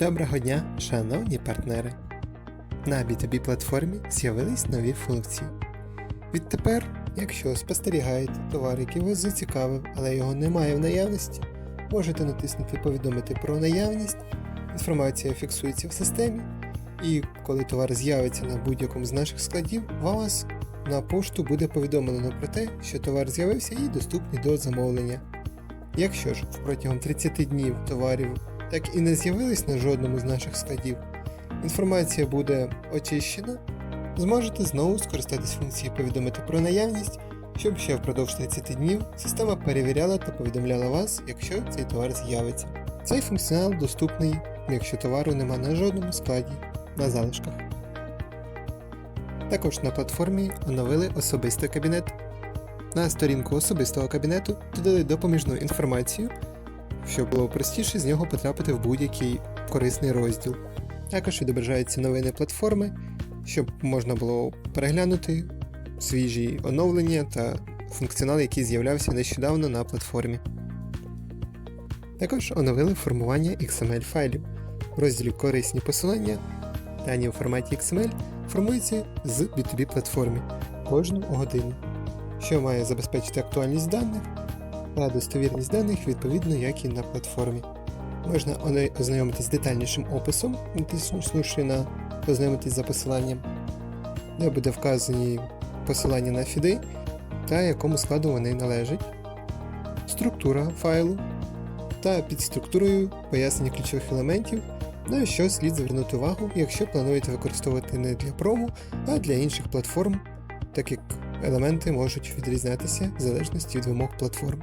Доброго дня, шановні партнери! На B2B платформі з'явились нові функції. Відтепер, якщо спостерігаєте товар, який вас зацікавив, але його немає в наявності, можете натиснути Повідомити про наявність, інформація фіксується в системі, і коли товар з'явиться на будь-якому з наших складів, вас на пошту буде повідомлено про те, що товар з'явився і доступний до замовлення. Якщо ж протягом 30 днів товарів так і не з'явились на жодному з наших складів, інформація буде очищена, зможете знову скористатись функцією повідомити про наявність, щоб ще впродовж 30 днів система перевіряла та повідомляла вас, якщо цей товар з'явиться. Цей функціонал доступний, якщо товару нема на жодному складі на залишках. Також на платформі оновили особистий кабінет. На сторінку особистого кабінету додали допоміжну інформацію, щоб було простіше з нього потрапити в будь-який корисний розділ. Також відображаються новини платформи, щоб можна було переглянути свіжі оновлення та функціонал, який з'являвся нещодавно на платформі. Також оновили формування XML файлів. В розділі Корисні посилання дані у форматі XML формуються з B2B платформи кожну годину, що має забезпечити актуальність даних та достовірність даних відповідно як і на платформі. Можна ознайомитись з детальнішим описом, натиснувши на ознайомитись за посиланням, де буде вказані посилання на фіди та якому складу вони належать, структура файлу та під структурою пояснення ключових елементів, на що слід звернути увагу, якщо плануєте використовувати не для прому, а для інших платформ, так як елементи можуть відрізнятися в залежності від вимог платформ.